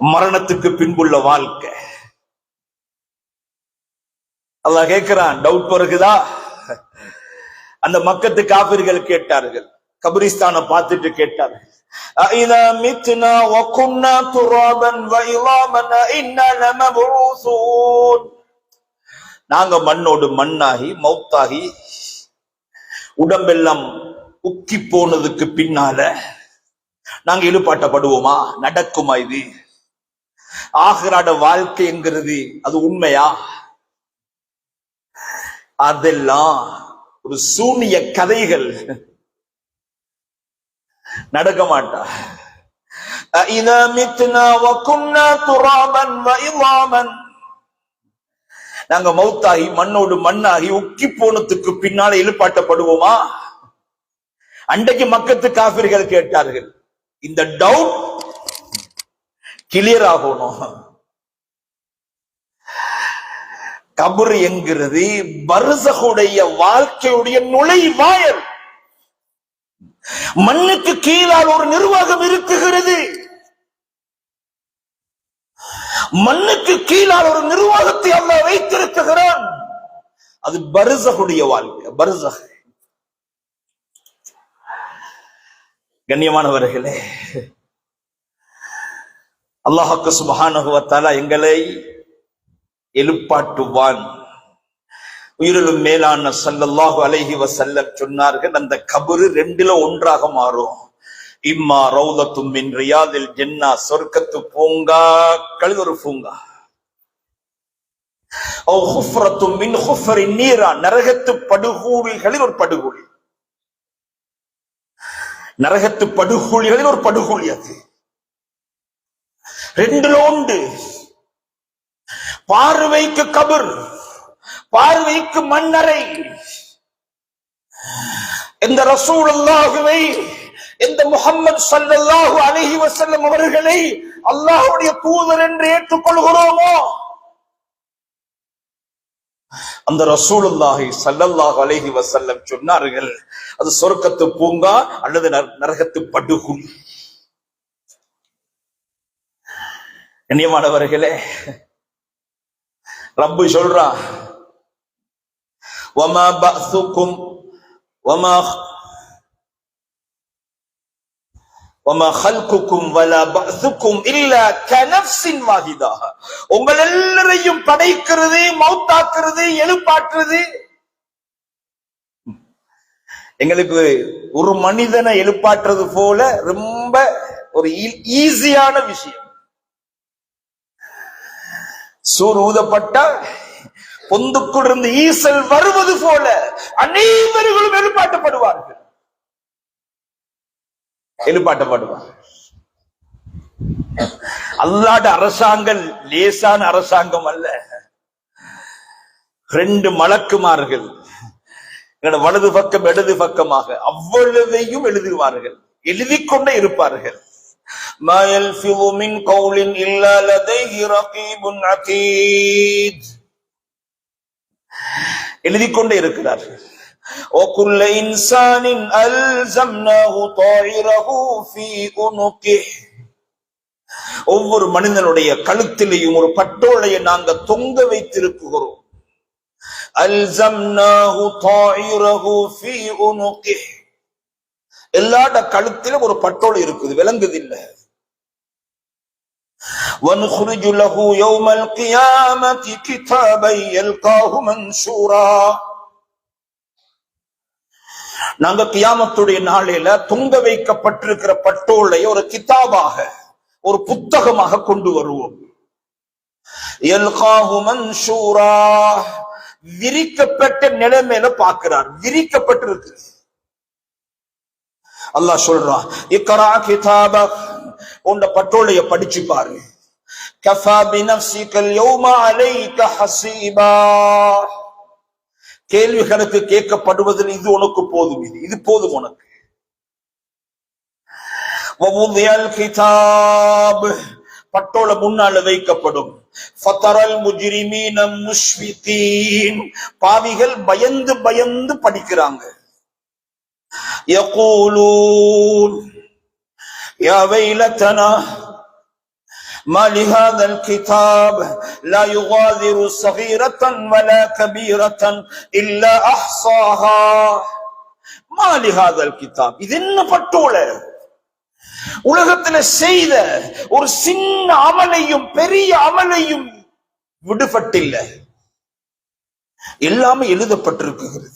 மரணத்துக்கு பின்புள்ள வாழ்க்கை. அல்லாஹ் கேட்கிறான் டவுட் வருகுதா? அந்த மக்கத்து காபிர்கள் கேட்டார்கள் கபிரிஸ்தானை பார்த்துட்டு கேட்டார்கள். நாங்க மண்ணோடு மண்ணாகி மௌத்தாகி உடம்பெல்லாம் உக்கி போனதுக்கு பின்னால நாங்க இழுப்பாட்டப்படுவோமா? நடக்குமா இது? ஆகிறாட வாழ்க்கைங்கிறது அது உண்மையா அதெல்லாம் ஒரு சூனிய கதைகள் நடக்க மாட்டா أَإِذَا مِتْنَا وَكُنَّا تُرَابًا وَعِظَامًا நாங்க மௌத்தாகி மண்ணோடு மண்ணாகி உக்கி போனதுக்கு பின்னால இழுப்பாட்டப்படுவோமா அன்றைக்கு மக்கத்து காபிர்கள் கேட்டார்கள் இந்த டவுட் கிளியர் ஆகணும் கபர் என்கிறது பர்சகுடைய வாழ்க்கையுடைய நுழைவாயல். மண்ணுக்கு கீழால் ஒரு நிர்வாகம் இருக்குகிறது. மண்ணுக்கு கீழால் ஒரு நிர்வாகத்தை அல்ல வைத்திருக்குகிறான் அது பருசகுடைய வாழ்க்கை பருசக. கண்ணியமானவர்களே அல்லாஹுக்கு சுபஹானஹு எங்களை எழுப்பாட்டுவான். உயிரிலும் மேலான சல்லல்லாஹு அலைஹி வசல்ல சொன்னார்கள் அந்த கபரு ரெண்டுல ஒன்றாக மாறும். இம்மா ரௌலத்தும் மின் ரியாதில் ஜென்னா சொர்க்கத்து பூங்கா கழுதொரு பூங்கா. நீரா நரகத்து படுகூழிகளில் ஒரு படுகூழி நரகத்து படுகூழிகளில் ஒரு படுகூழி அது. ரெண்டு பார்வைக்கு கபர் பார்வைக்கு மண்ணறை இந்த ரசூலுல்லாஹுவை இந்த முகம்மது சல்லாஹு அலஹி வசல்லம் அவர்களை அல்லாஹுடைய தூதர் என்று ஏற்றுக்கொள்கிறோமோ? அந்த ரசூலுல்லாஹி சல்லல்லாஹு அலைஹி வசல்லம் சொன்னார்கள் அது சொர்க்கத்து பூங்கா அல்லது நரகத்து படுகுழி கண்ணியமானவர்களே ரப்பு சொல்றான் وما بأسكم وما وما خلقكم ولا بعثكم إلا كنفس واحدة உங்கள் எல்லாரையும் படைக்கிறது மௌத்தாக்குறது எழுப்பாற்றுறது எங்களுக்கு ஒரு மனிதனை எழுப்பாற்றுறது போல ரொம்ப ஒரு ஈஸியான விஷயம் சூர் ஊதப்பட்டால் பொந்துக்குள் இருந்து ஈசல் வருவது போல அனைவர்களும் எழுப்பாட்டப்படுவார்கள். எழுப்பாட்டப்படுவார்கள். அல்லாட அரசாங்கம் லேசான அரசாங்கம் அல்ல. ரெண்டு மலக்குமார்கள் எங்களோட வலது பக்கம் இடது பக்கமாக அவ்வளவையும் எழுதுவார்கள். எழுதி கொண்டே இருப்பார்கள். ما يلفظ من قول إلا لديه رقيب عتيد எழுதிக் கொண்டே இருக்கிறார்கள் وكل إنسان ألزمناه طائره في عنقه ஒவ்வொரு மனிதனுடைய கழுத்திலேயும் ஒரு பட்டோலையை நாங்க தொங்க வைத்திருக்கிறோம் அல்சம்னாஹு طائره في عنقه எல்லாட கழுத்திலும் ஒரு பட்டோலை இருக்குது விளங்குது இல்ல ونخرج له يوم القيامة كتابا يلقاه منشورا நாங்க கியாமத்துடைய நாளில தொங்க வைக்கப்பட்டிருக்கிற பட்டோலை ஒரு கிதாபாக ஒரு புத்தகமாக கொண்டு வருவோம் يلقاه منشورا விரிக்கப்பட்ட நிலைமையில பார்க்கிறார் விரிக்கப்பட்டிருக்கு அல்லாஹ் சொல்றான் இக்கரா கிதாப உண்ட பட்டோலைய படிச்சு பாரு. கஃபா பினஃப்சிகல் யௌமா அலைக ஹசீபா. கேள்விகளுக்கு கேட்கப்படுவதில் இது உனக்கு போதும் இது இது போதும் உனக்கு. கிதாப். பட்டோல முன்னால வைக்கப்படும். ஃபத்தரல் முஜிரிமீன முஷ்விதீன் பாவிகள் பயந்து பயந்து படிக்கிறாங்க. يقولون يا ويلتنا ما لهذا الكتاب لا يغادر صغيرة ولا كبيرة إلا أحصاها ما لهذا الكتاب இது என்ன பட்டோல உலகத்துல செய்த ஒரு சின்ன அமலையும் பெரிய அமலையும் விடுபட்டில்லை எல்லாமே எழுதப்பட்டிருக்கிறது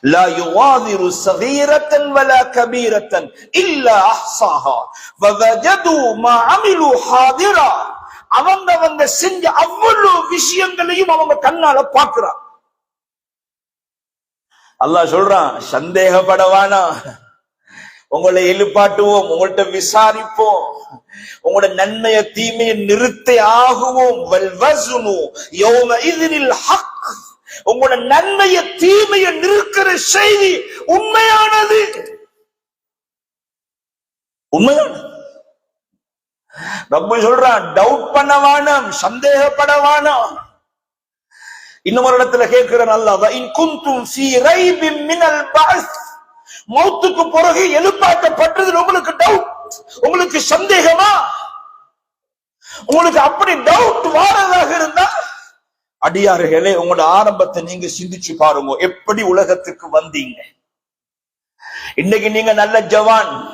لا يغادر صغيرة ولا كبيرة إلا أحصاها. ووجدوا ما عملوا حاضرا. அவங்க அவங்க செஞ்ச அவ்வளவு விஷயங்களையும் அவங்க கண்ணால பாக்குறான் அல்லாஹ் சொல்றான் சந்தேகப்படவானா? உங்களை எழுப்பாட்டுவோம் உங்கள்கிட்ட விசாரிப்போம். உங்களோட நன்மைய தீமையை நிறுத்தி ஆகுவோம். உங்களோட நன்மைய தீமைய நிறுக்கிற செய்தி உண்மையானது. உண்மையானது ரப்பு சொல்றான் டவுட் பண்ண வேணாம் சந்தேகப்பட வேணாம். இன்னும் ஒரு இடத்துல கேட்கிறேன் அல்லாஹ் இன் குந்தும் ஃபீ ரைபின் மினல் பாஸ் மௌத்துக்கு பிறகு எழுப்பாக்கப்பட்டது உங்களுக்கு டவுட் உங்களுக்கு சந்தேகமா? உங்களுக்கு அப்படி டவுட் வாரதாக இருந்தா அடியார்களே உங்களோட ஆரம்பத்தை நீங்க சிந்திச்சு பாருங்க. எப்படி உலகத்துக்கு வந்தீங்க? இன்னைக்கு நீங்க நல்ல ஜவான்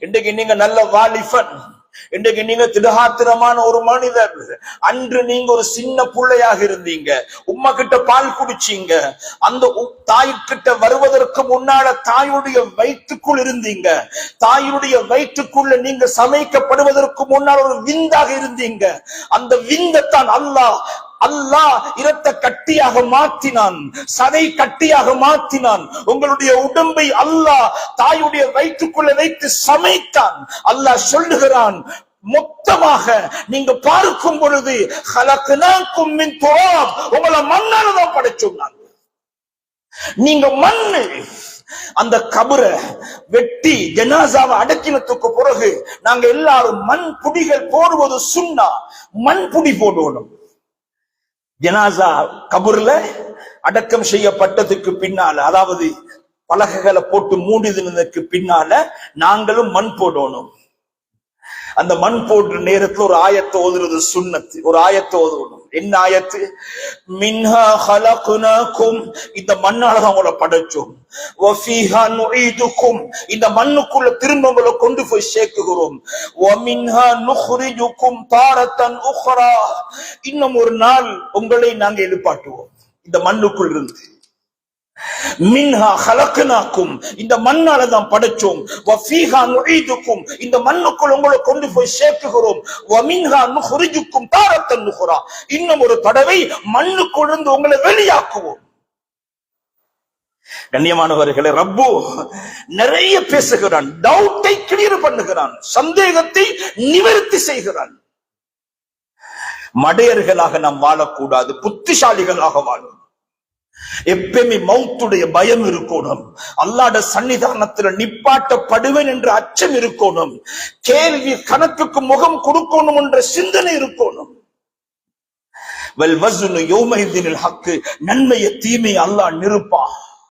இன்னைக்கு நீங்க நல்ல வாலிபன் இன்றைக்கு நீங்க திடகாத்திரமான ஒரு மனிதர். அன்று நீங்க ஒரு சின்ன பிள்ளையாக இருந்தீங்க. உம்மா கிட்ட பால் குடிச்சீங்க. அந்த உ- தாய்கிட்ட வருவதற்கு முன்னால தாயுடைய வயிற்றுக்குள் இருந்தீங்க. தாயுடைய வயிற்றுக்குள்ள நீங்க சமைக்கப்படுவதற்கு முன்னால் ஒரு விந்தாக இருந்தீங்க. அந்த விந்தத்தான் அல்லாஹ் அல்லாஹ் இரத்த கட்டியாக மாற்றினான் சதை கட்டியாக மாற்றினான். உங்களுடைய உடம்பை அல்லாஹ் தாயுடைய வயிற்றுக்குள்ள வைத்து சமைத்தான். அல்லாஹ் சொல்லுகிறான் மொத்தமாக நீங்க பார்க்கும் பொழுது "ஹலக்னாக்கும் மின் துராப்", உங்களை மண்ணால தான் படைச்சோம் நாங்க நீங்க மண்ணு அந்த கபரை வெட்டி ஜனாசாவை அடக்கினத்துக்கு பிறகு நாங்க எல்லாரும் மண் புடிகள் போடுவது சுண்ணா மண் புடி போடணும் ஜனாசா கபூர்ல அடக்கம் செய்யப்பட்டதுக்கு பின்னால அதாவது பலகைகளை போட்டு மூடிதுனதுக்கு பின்னால நாங்களும் மண் போடணும். அந்த மண் போடுற நேரத்துல ஒரு ஆயத்தை ஓதுறது சுண்ணத்து. ஒரு ஆயத்தை ஓதுவணும் என்ன ஆயத்து? மின்ஹா ஹலகுனாக்கும். இந்த மண்ணால தான் உங்களை படைச்சோம். வஃபீஹா நுஈதுக்கும். இந்த மண்ணுக்குள்ள திரும்ப உங்களை கொண்டு போய் சேர்க்குகிறோம். வமின்ஹா நுஹ்ரிஜுக்கும் தாரத்தன் உஹ்ரா. இன்னும் ஒரு நாள் உங்களை நாங்க எழுப்பாட்டுவோம் இந்த மண்ணுக்குள் இருந்து. மின்ஹா ஹலக்குனாக்கும் இந்த மண்ணால தான் படைச்சோம். வஃபீஹா நுஈதுக்கும். இந்த மண்ணுக்குள் உங்களை கொண்டு போய் சேர்க்குகிறோம். வமின்ஹா நுஹ்ரிஜுக்கும் தாரத்தன் நுஹ்ரா. இன்னும் ஒரு தடவை மண்ணுக்குள் இருந்து உங்களை வெளியாக்குவோம். கண்ணியமானவர்களே ரப்பு நிறைய பேசுகிறான். டவுட்டை கிளியர் பண்ணுகிறான். சந்தேகத்தை நிவர்த்தி செய்கிறான். மடையர்களாக நாம் வாழக்கூடாது. புத்திசாலிகளாக வாழும். எப்பயுமே மௌத்துடைய பயம் இருக்கணும். அல்லாட சன்னிதானத்துல நிப்பாட்டப்படுவேன் என்ற அச்சம் இருக்கணும். கேள்வி கணக்குக்கு முகம் கொடுக்கணும் என்ற சிந்தனை இருக்கணும். வல் வஸ்னு யௌமைதினில் ஹக்கு. நன்மைய தீமை அல்லாஹ் நிருப்பான்.